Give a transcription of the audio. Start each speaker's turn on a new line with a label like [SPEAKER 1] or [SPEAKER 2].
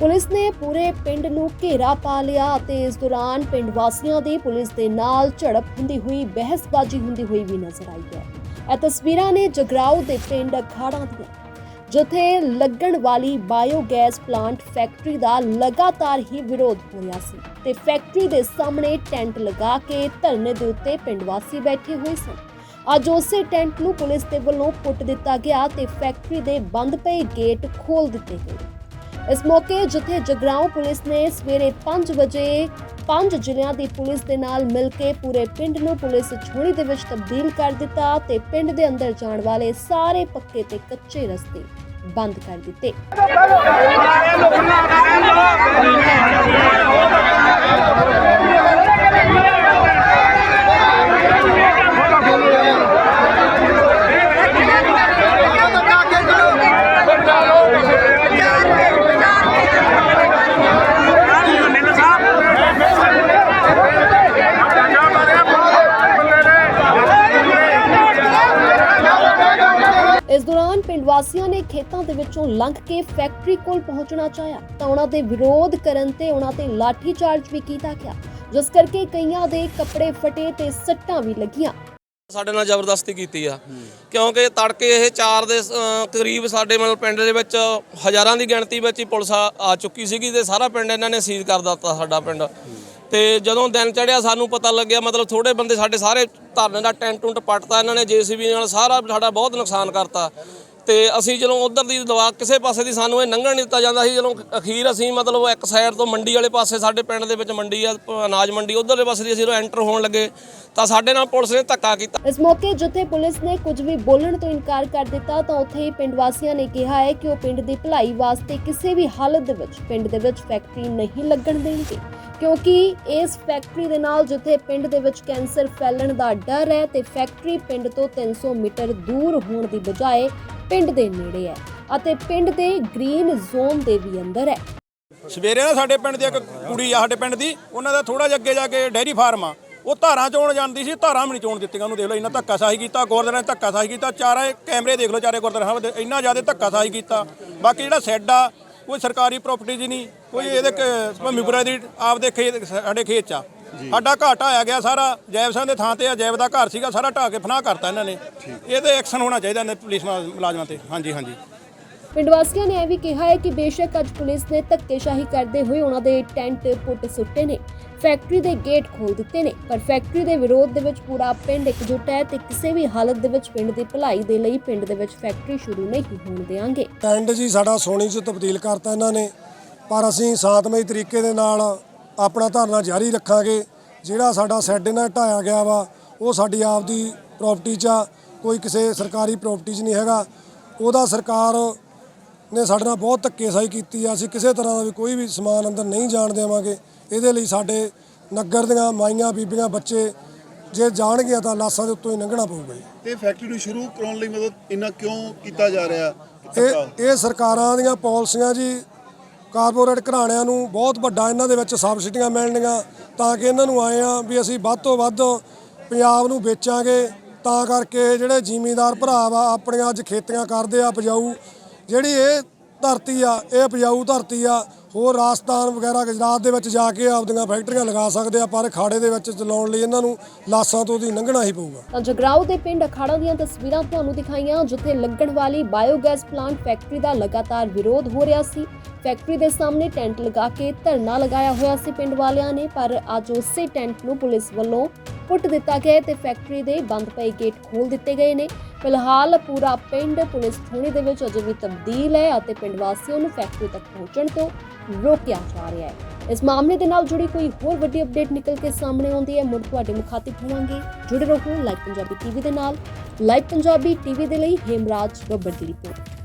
[SPEAKER 1] Police ਨੇ ਪੂਰੇ ਪਿੰਡ ਨੂੰ ਘੇਰਾ ਪਾ ਲਿਆ ਅਤੇ ਇਸ ਦੌਰਾਨ ਪਿੰਡ ਵਾਸੀਆਂ ਦੀ ਪੁਲਿਸ ਦੇ ਨਾਲ ਝੜਪ ਹੁੰਦੀ ਹੋਈ, ਬਹਿਸਬਾਜ਼ੀ ਹੁੰਦੀ ਹੋਈ ਵੀ ਨਜ਼ਰ ਆਈ ਹੈ। ਇਹ ਤਸਵੀਰਾਂ ਨੇ ਜਗਰਾਉ ਦੇ ਪਿੰਡ ਅਖਾੜਾਂ ਦੀਆਂ, ਜਿੱਥੇ ਲੱਗਣ ਵਾਲੀ ਬਾਇਓਗੈਸ ਪਲਾਂਟ ਫੈਕਟਰੀ ਦਾ ਲਗਾਤਾਰ ਹੀ ਵਿਰੋਧ ਹੋ ਰਿਹਾ ਸੀ ਤੇ ਫੈਕਟਰੀ ਦੇ ਸਾਹਮਣੇ ਟੈਂਟ ਲਗਾ ਕੇ ਧਰਨੇ ਦੇ ਉੱਤੇ ਪਿੰਡ ਵਾਸੀ ਬੈਠੇ ਹੋਏ ਸਨ। ਅੱਜ ਉਸੇ ਟੈਂਟ ਨੂੰ ਪੁਲਿਸ ਦੇ ਵੱਲੋਂ ਪੁੱਟ ਦਿੱਤਾ ਗਿਆ ਤੇ ਫੈਕਟਰੀ ਦੇ ਬੰਦ ਪਏ ਗੇਟ ਖੋਲ ਦਿੱਤੇ ਗਏ। ਇਸ ਮੌਕੇ ਜਿੱਥੇ ਜਗਰਾਉਂ ਪੁਲਿਸ ਨੇ ਸਵੇਰੇ 5 ਵਜੇ ਪੰਜ ਜ਼ਿਲ੍ਹਿਆਂ ਦੀ ਪੁਲਿਸ ਦੇ ਨਾਲ ਮਿਲ ਕੇ ਪੂਰੇ ਪਿੰਡ ਨੂੰ ਪੁਲਿਸ ਛੋੜੀ ਦੇ ਵਿੱਚ ਤਬਦੀਲ ਕਰ ਦਿੱਤਾ ਤੇ ਪਿੰਡ ਦੇ ਅੰਦਰ ਜਾਣ ਵਾਲੇ ਸਾਰੇ ਪੱਕੇ ਤੇ ਕੱਚੇ ਰਸਤੇ ਬੰਦ ਕਰ ਦਿੱਤੇ। ਦੌਰਾਨ ਪਿੰਡ ਵਾਸੀਆਂ ਨੇ ਖੇਤਾਂ ਦੇ ਵਿੱਚੋਂ ਲੰਘ ਕੇ ਫੈਕਟਰੀ ਕੋਲ ਪਹੁੰਚਣਾ ਚਾਹਿਆ ਤਾਂ ਉਹਨਾਂ ਦੇ ਵਿਰੋਧ ਕਰਨ ਤੇ ਉਹਨਾਂ ਤੇ ਲਾਠੀ ਚਾਰਜ ਵੀ ਕੀਤਾ ਗਿਆ ਜਿਸ ਕਰਕੇ ਕਈਆਂ ਦੇ ਕੱਪੜੇ ਫਟੇ ਤੇ ਸੱਟਾਂ ਵੀ ਲੱਗੀਆਂ।
[SPEAKER 2] ਸਾਡੇ ਨਾਲ ਜ਼ਬਰਦਸਤੀ ਕੀਤੀ ਆ ਕਿਉਂਕਿ ਤੜਕੇ ਇਹ 4 ਦੇ ਅ, ਕਰੀਬ ਸਾਡੇ ਮਤਲਬ ਪਿੰਡ ਦੇ ਵਿੱਚ ਹਜ਼ਾਰਾਂ ਦੀ ਗਿਣਤੀ ਵਿੱਚ ਹੀ ਪੁਲਿਸ ਆ ਆ ਚੁੱਕੀ ਸੀਗੀ ਤੇ ਸਾਰਾ ਪਿੰਡ ਇਹਨਾਂ ਨੇ ਸੀਜ਼ ਕਰ ਦਿੱਤਾ ਸਾਡਾ ਪਿੰਡ। ਤੇ ਜਦੋਂ ਦਿਨ ਚੜਿਆ ਸਾਨੂੰ ਪਤਾ ਲੱਗਿਆ, ਮਤਲਬ ਥੋੜੇ ਬੰਦੇ ਸਾਡੇ ਸਾਰੇ ਧਰਨੇ ਦਾ ਟੈਂਟ ਟੁੰਟ ਪੱਟਤਾ, ਇਹਨਾਂ ਨੇ ਜੀਸੀਬੀ ਨਾਲ ਸਾਰਾ ਸਾਡਾ ਬਹੁਤ ਨੁਕਸਾਨ ਕਰਤਾ। ਤੇ ਅਸੀਂ ਜਦੋਂ ਉਧਰ ਦੀ ਦਵਾ ਕਿਸੇ ਪਾਸੇ ਦੀ ਸਾਨੂੰ ਇਹ ਲੰਘਣ ਨਹੀਂ ਦਿੱਤਾ ਜਾਂਦਾ ਸੀ, ਜਦੋਂ ਅਖੀਰ ਅਸੀਂ ਮਤਲਬ ਇੱਕ ਸਾਈਡ ਤੋਂ ਮੰਡੀ ਵਾਲੇ ਪਾਸੇ ਸਾਡੇ ਪਿੰਡ ਦੇ ਵਿੱਚ ਮੰਡੀ ਆ ਅਨਾਜ ਮੰਡੀ, ਉਧਰਲੇ ਪਾਸੇ ਦੀ ਅਸੀਂ ਜਦੋਂ ਐਂਟਰ ਹੋਣ ਲੱਗੇ, ਤਾਂ ਸਾਡੇ ਨਾਲ ਪੁਲਿਸ ਨੇ ਧੱਕਾ ਕੀਤਾ।
[SPEAKER 1] ਇਸ ਮੌਕੇ ਜਿੱਥੇ ਪੁਲਿਸ ਨੇ ਕੁਝ ਵੀ ਬੋਲਣ ਤੋਂ ਇਨਕਾਰ ਕਰ ਦਿੱਤਾ, ਤਾਂ ਉੱਥੇ ਹੀ ਪਿੰਡ ਵਾਸੀਆਂ ਨੇ ਕਿਹਾ ਹੈ ਕਿ ਉਹ ਪਿੰਡ ਦੀ ਭਲਾਈ ਵਾਸਤੇ ਕਿਸੇ ਵੀ ਹਾਲਤ ਦੇ ਵਿੱਚ, ਪਿੰਡ ਦੇ ਵਿੱਚ ਫੈਕਟਰੀ ਨਹੀਂ ਲੱਗਣ ਦੇਣਗੇ। ਕਿਉਂਕਿ ਇਸ ਫੈਕਟਰੀ ਦੇ ਨਾਲ ਜਿੱਥੇ ਪਿੰਡ ਦੇ ਵਿੱਚ ਕੈਂਸਰ ਫੈਲਣ ਦਾ ਡਰ ਹੈ ਤੇ ਫੈਕਟਰੀ ਪਿੰਡ ਤੋਂ 300 ਮੀਟਰ ਦੂਰ ਹੋਣ ਦੀ ਬਜਾਏ ਪਿੰਡ ਦੇ ਨੇੜੇ ਹੈ ਅਤੇ ਪਿੰਡ ਦੇ ਗ੍ਰੀਨ ਜ਼ੋਨ ਦੇ ਵੀ ਅੰਦਰ ਹੈ।
[SPEAKER 3] ਸਵੇਰੇ ਨਾ ਸਾਡੇ ਪਿੰਡ ਦੀ ਇੱਕ ਕੁੜੀ ਆ, ਸਾਡੇ ਪਿੰਡ ਦੀ, ਉਹਨਾਂ ਦਾ ਥੋੜਾ ਜਿਹਾ ਅੱਗੇ ਜਾ ਕੇ ਡੈਰੀ ਫਾਰਮ ਆ। ਉਹ ਧਾਰਾਂ ਚੋਣ ਜਾਂਦੀ ਸੀ, ਧਾਰਾਂ ਵੀ ਨਹੀਂ ਚੋਣ ਦਿੱਤੀਆਂ, ਉਹਨੂੰ ਦੇਖ ਲਓ, ਇੰਨਾ ਧੱਕਾ ਸਾਹੀ ਕੀਤਾ ਗੁਰਦੁਆਰੇ ਨੇ ਧੱਕਾ ਸਾਹੀ ਕੀਤਾ, ਚਾਰੇ ਕੈਮਰੇ ਦੇਖ ਲਓ, ਚਾਰੇ ਗੁਰਦੁਆਰੇ ਸਾਹਿਬ ਦੇ ਇੰਨਾ ਜ਼ਿਆਦਾ ਧੱਕਾ ਸਾਹੀ ਕੀਤਾ। ਬਾਕੀ ਜਿਹੜਾ ਸੈੱਡ ਆ ਕੋਈ ਸਰਕਾਰੀ ਪ੍ਰਾਪਰਟੀ ਦੀ ਨਹੀਂ ਕੋਈ ਇਹਦੇ ਮਿਬਰਾ ਦੀ ਆਪਦੇ ਖੇਤ ਸਾਡੇ ਖੇਤ ਚ ਆ। ਸਾਡਾ ਘਾਟਾ ਆਇਆ ਗਿਆ ਸਾਰਾ ਜੈਬ ਸਿੰਘ ਦੇ ਥਾਂ ਤੇ ਆ ਜੈਬ ਦਾ ਘਰ ਸੀਗਾ ਸਾਰਾ ਢਾਹ ਕੇ ਫਨਾਹ ਕਰਤਾ ਇਹਨਾਂ ਨੇ। ਇਹਦੇ ਐਕਸ਼ਨ ਹੋਣਾ ਚਾਹੀਦਾ ਨੇ ਪੁਲਿਸ ਮੁਲਾਜ਼ਮਾਂ ਤੇ। ਹਾਂਜੀ ਹਾਂਜੀ।
[SPEAKER 1] ਪਿੰਡ ਵਾਸੀਆਂ ਨੇ ਇਹ ਵੀ ਕਿਹਾ ਹੈ ਕਿ ਬੇਸ਼ੱਕ ਅੱਜ ਪੁਲਿਸ ਨੇ ਧੱਕੇਸ਼ਾਹੀ ਕਰਦੇ ਹੋਏ ਉਹਨਾਂ ਦੇ ਟੈਂਟ ਪੁੱਟ ਸੁੱਟੇ ਨੇ। ਫੈਕਟਰੀ ਦੇ ਗੇਟ ਖੋਲ ਦਿੱਤੇ ਨੇ, ਪਰ ਫੈਕਟਰੀ ਦੇ ਵਿਰੋਧ ਦੇ ਵਿੱਚ ਪੂਰਾ ਪਿੰਡ ਇਕਜੁੱਟ ਹੈ ਤੇ ਕਿਸੇ ਵੀ ਹਾਲਤ ਦੇ ਵਿੱਚ ਪਿੰਡ ਦੀ ਭਲਾਈ ਦੇ ਲਈ ਪਿੰਡ ਦੇ ਵਿੱਚ ਫੈਕਟਰੀ ਸ਼ੁਰੂ ਨਹੀਂ ਹੋਣ ਦੇਵਾਂਗੇ।
[SPEAKER 4] ਪਿੰਡ ਜੀ ਸਾਡਾ ਸੋਨੀ 'ਚ ਤਬਦੀਲ ਕਰਤਾ ਇਹਨਾਂ ਨੇ, ਪਰ ਅਸੀਂ ਸ਼ਾਂਤਮਈ ਤਰੀਕੇ ਦੇ ਨਾਲ ਆਪਣਾ ਧਰਨਾ ਜਾਰੀ ਰੱਖਾਂਗੇ। ਜਿਹੜਾ ਸਾਡਾ ਸ਼ੈੱਡ ਇਹਨਾਂ ਢਾਇਆ ਗਿਆ ਵਾ, ਉਹ ਸਾਡੀ ਆਪਦੀ ਪ੍ਰਾਪਰਟੀ 'ਚ ਆ, ਕੋਈ ਕਿਸੇ ਸਰਕਾਰੀ ਪ੍ਰਾਪਰਟੀ 'ਚ ਨਹੀਂ ਹੈਗਾ। ਉਹਦਾ ਸਰਕਾਰ ਨੇ ਸਾਡੇ ਨਾਲ ਬਹੁਤ ਧੱਕੇਸ਼ਾਹੀ ਕੀਤੀ ਆ, ਅਸੀਂ ਕਿਸੇ ਤਰ੍ਹਾਂ ਦਾ ਵੀ ਕੋਈ ਵੀ ਸਮਾਨ ਅੰਦਰ ਨਹੀਂ ਜਾਣ ਦੇਵਾਂਗੇ। ਇਹਦੇ ਲਈ ਸਾਡੇ ਨਗਰ ਦੀਆਂ ਮਾਈਆਂ ਬੀਬੀਆਂ ਬੱਚੇ ਜੇ ਜਾਣਗੀਆਂ ਤਾਂ ਲਾਸਾਂ ਦੇ ਉੱਤੋਂ ਹੀ ਲੰਘਣਾ ਪਊਗਾ ਜੀ।
[SPEAKER 5] ਤੇ ਫੈਕਟਰੀ ਨੂੰ ਸ਼ੁਰੂ ਕਰਾਉਣ ਲਈ ਮਤਲਬ ਇੰਨਾ ਕਿਉਂ ਕੀਤਾ ਜਾ ਰਿਹਾ
[SPEAKER 4] ਇਹ ਇਹ ਸਰਕਾਰਾਂ ਦੀਆਂ ਪਾਲਿਸੀਆਂ ਜੀ ਕਾਰਪੋਰੇਟ ਘਰਾਣਿਆਂ ਨੂੰ ਬਹੁਤ ਵੱਡਾ ਇਹਨਾਂ ਦੇ ਵਿੱਚ ਸਬਸਿਡੀਆਂ ਮਿਲਣਗੀਆਂ ਤਾਂ ਕਿ ਇਹਨਾਂ ਨੂੰ ਆਏ ਆ ਵੀ ਅਸੀਂ ਵੱਧ ਤੋਂ ਵੱਧ ਪੰਜਾਬ ਨੂੰ ਵੇਚਾਂਗੇ ਤਾਂ ਕਰਕੇ ਜਿਹੜੇ ਜ਼ਿਮੀਂਦਾਰ ਭਰਾ ਵਾ ਆਪਣੀਆਂ ਅੱਜ ਖੇਤੀਆਂ ਕਰਦੇ ਆ ਉਪਜਾਊ ਜਿਹੜੀ ਇਹ ਧਰਤੀ ਆ, ਇਹ ਉਪਜਾਊ ਧਰਤੀ ਆ, ਹੋਰ ਰਾਜਸਥਾਨ ਵਗੈਰਾ ਗੁਜਰਾਤ ਦੇ ਵਿੱਚ ਜਾ ਕੇ ਆਪਦੀਆਂ ਫੈਕਟਰੀਆਂ ਲਗਾ ਸਕਦੇ ਆ, ਪਰ ਅਖਾੜੇ ਦੇ ਵਿੱਚ ਚਲਾਉਣ ਲਈ ਇਹਨਾਂ ਨੂੰ ਲਾਸਾਂ ਤੋਂ ਦੀ ਲੰਘਣਾ ਹੀ ਪਊਗਾ।
[SPEAKER 1] ਤਾਂ ਜਗਰਾਉ ਦੇ ਪਿੰਡ ਅਖਾੜਾ ਦੀਆਂ ਤਸਵੀਰਾਂ ਤੁਹਾਨੂੰ ਦਿਖਾਈਆਂ, ਜਿੱਥੇ ਲੱਗਣ ਵਾਲੀ ਬਾਇਓਗੈਸ ਪਲਾਂਟ ਫੈਕਟਰੀ ਦਾ ਲਗਾਤਾਰ ਵਿਰੋਧ ਹੋ ਰਿਹਾ ਸੀ। ਫੈਕਟਰੀ ਦੇ ਸਾਹਮਣੇ ਟੈਂਟ ਲਗਾ ਕੇ ਧਰਨਾ ਲਗਾਇਆ ਹੋਇਆ ਸੀ ਪਿੰਡ ਵਾਲਿਆਂ ਨੇ, ਪਰ ਅੱਜ ਉਸੇ ਟੈਂਟ ਨੂੰ ਪੁਲਿਸ ਵੱਲੋਂ ਪੁੱਟ ਦਿੱਤਾ ਗਿਆ ਹੈ ਤੇ ਫੈਕਟਰੀ ਦੇ ਬੰਦ ਪਏ ਗੇਟ ਖੋਲ ਦਿੱਤੇ ਗਏ ਨੇ। ਫਿਲਹਾਲ ਪੂਰਾ ਪਿੰਡ ਪੁਲਿਸ ਥਾਣੇ ਦੇ ਵਿੱਚ ਅਜੇ ਵੀ ਤਬਦੀਲ ਹੈ ਅਤੇ ਪਿੰਡ ਵਾਸੀਆਂ ਨੂੰ ਫੈਕਟਰੀ ਤੱਕ ਪਹੁੰਚਣ ਤੋਂ ਰੋਕਿਆ ਜਾ ਰਿਹਾ ਹੈ। ਇਸ ਮਾਮਲੇ ਦੇ ਨਾਲ ਜੁੜੀ ਕੋਈ ਹੋਰ ਵੱਡੀ ਅਪਡੇਟ ਨਿਕਲ ਕੇ ਸਾਹਮਣੇ ਆਉਂਦੀ ਹੈ। ਮੁੜ ਤੁਹਾਡੇ ਮੁਖਾਤਿਬ ਹੋਵਾਂਗੇ। ਜੁੜੇ ਰਹੋ ਲਾਈਵ ਪੰਜਾਬੀ ਟੀਵੀ ਦੇ ਨਾਲ। ਲਾਈਵ ਪੰਜਾਬੀ ਟੀਵੀ ਦੇ ਲਈ ਹੇਮਰਾਜ ਬੱਬਰ ਦੀ ਰਿਪੋਰਟ।